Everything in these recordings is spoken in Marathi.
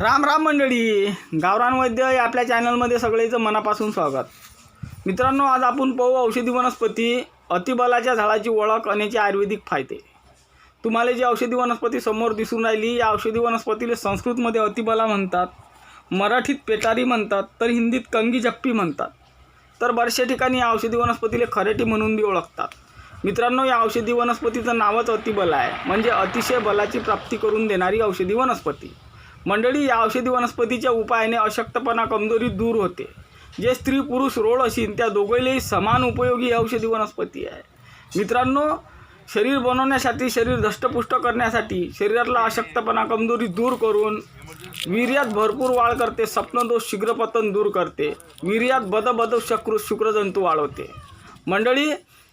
राम राम मंडळी गावरान वैद्य या आपल्या चॅनलमध्ये सगळेचं मनापासून स्वागत. मित्रांनो आज आपण पाहू औषधी वनस्पती अतिबलाच्या झाडाची ओळख आणि आयुर्वेदिक फायदे. तुम्हाला जी औषधी वनस्पती समोर दिसून राहिली या औषधी वनस्पतीला संस्कृतमध्ये अतिबला म्हणतात मराठीत पेटारी म्हणतात तर हिंदीत कंगी जप्पी म्हणतात. तर बऱ्याचशा ठिकाणी या औषधी वनस्पतीला खरेटी म्हणून बी ओळखतात. मित्रांनो या औषधी वनस्पतीचं नावच अतिबल आहे. म्हणजे अतिशय बलाची प्राप्ती करून देणारी औषधी वनस्पती. मंडळी या औषधी वनस्पतीच्या उपायाने अशक्तपणा कमजोरी दूर होते. जे स्त्री पुरुष रोड असेल त्या दोघेलाही समान उपयोगी ही औषधी वनस्पती आहे. मित्रांनो शरीर बनवण्यासाठी शरीर दष्टपुष्ट करण्यासाठी शरीरातला अशक्तपणा कमजोरी दूर करून वीर्यात भरपूर वाढ करते स्वप्नदोष शीघ्रपतन दूर करते. वीर्यात बदबद बद शक्र शुक्रजंतू वाढवते. मंडळी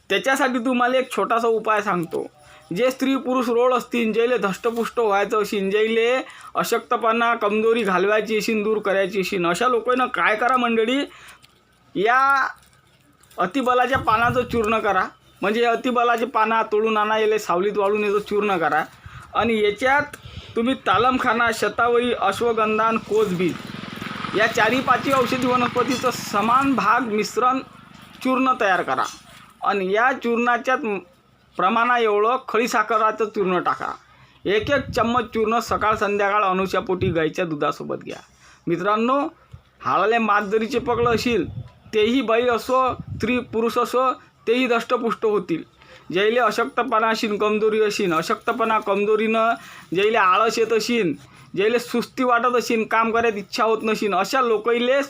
त्याच्यासाठी तुम्हाला एक छोटासा उपाय सांगतो. जे स्त्री पुरुष रोड असतील जेले धष्टपुष्ट व्हायचं असेल जेले अशक्तपणा कमजोरी घालवायची असेल दूर करायची असेल अशा लोकांना काय करा मंडळी? या अतिबलाच्या पानाचं चूर्ण करा. म्हणजे अतिबलाचे पाना तोडून आणा याले सावलीत वाळून याचं चूर्ण करा. आणि याच्यात तुम्ही तालमखाना शतावरी अश्वगंधान कोचबीज या चारी पाचवी औषधी वनस्पतीचं समान भाग मिश्रण चूर्ण तयार करा. आणि या चूर्णाच्यात प्रमाणा एवढं खळीसाखराचं चूर्ण टाका. एक एक चम्मच चूर्ण सकाळ संध्याकाळ अनुशापोटी गाईच्या दुधासोबत घ्या. मित्रांनो हाडाले मात जरीचे चिपकलं असेल तेही बाई असो स्त्री पुरुष असो तेही दष्टपुष्ट होतील. ज्याईले अशक्तपणा असेल कमजोरी असेल अशक्तपणा कमजोरीनं ज्याईले आळस येत असीन ज्याईले सुस्ती वाटत असीन काम करायची इच्छा होत नसेल अशा लोकाईले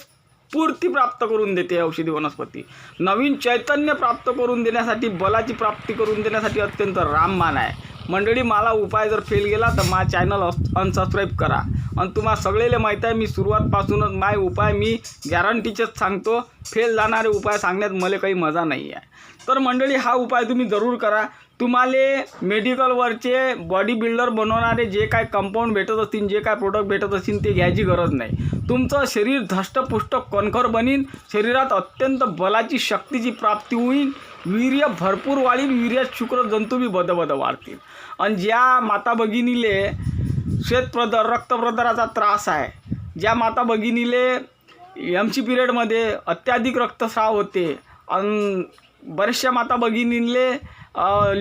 स्फूर्ती प्राप्त करून देते औषधी वनस्पती. नवीन चैतन्य प्राप्त करून देण्यासाठी बलाची प्राप्ती करून देण्यासाठी अत्यंत राममान आहे. मंडळी मला उपाय जर फेल गेला तर माझा चॅनल अनसबस्क्राईब करा. आणि तुम्हाला सगळेले माहीत आहे मी सुरुवातपासूनच माय उपाय मी गॅरंटीचेच सांगतो. फेल जाणारे उपाय सांगण्यात मला काही मजा नाही आहे. तर मंडळी हा उपाय तुम्ही जरूर करा. तुम्हाला मेडिकलवरचे बॉडी बिल्डर बनवणारे जे काय कंपाऊंड भेटत असतील जे काय प्रोडक्ट भेटत असतील ते घ्यायची गरज नाही. तुमचं शरीर धष्टपुष्ट कणखर बनीन शरीरात अत्यंत बलाची शक्तीची प्राप्ती होईल वीर्य भरपूर वाढील वीर्यात शुक्र जंतू बी बदबद वाढतील. आणि ज्या माता भगिनीले श्वेतप्रदर रक्तप्रदराचा त्रास आहे ज्या माता भगिनीले एम सी पिरियडमध्ये अत्याधिक रक्तस्राव होते आणि बऱ्याचशा माता भगिनींले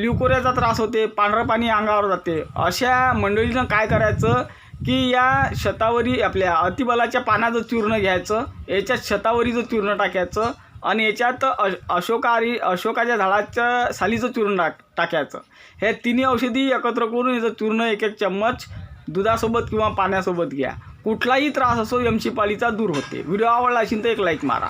ल्युकोऱ्याचा त्रास होते पांढरं पाणी अंगावर जाते अशा मंडळीनं काय करायचं की या शतावरी आपल्या अतिबलाच्या पानाचं चूर्ण घ्यायचं याच्यात शतावरीचं चूर्ण टाकायचं आणि याच्यात अश अशोकारी अशोकाच्या झाडाच्या सालीचं चूर्ण टाक टाकायचं. हे तिन्ही औषधी एकत्र करून याचं चूर्ण एक एक चम्मच दुधासोबत किंवा पाण्यासोबत घ्या. कुठलाही त्रास असो एमशीपालीचा दूर होते. व्हिडिओ आवडला असेल तर एक लाईक मारा.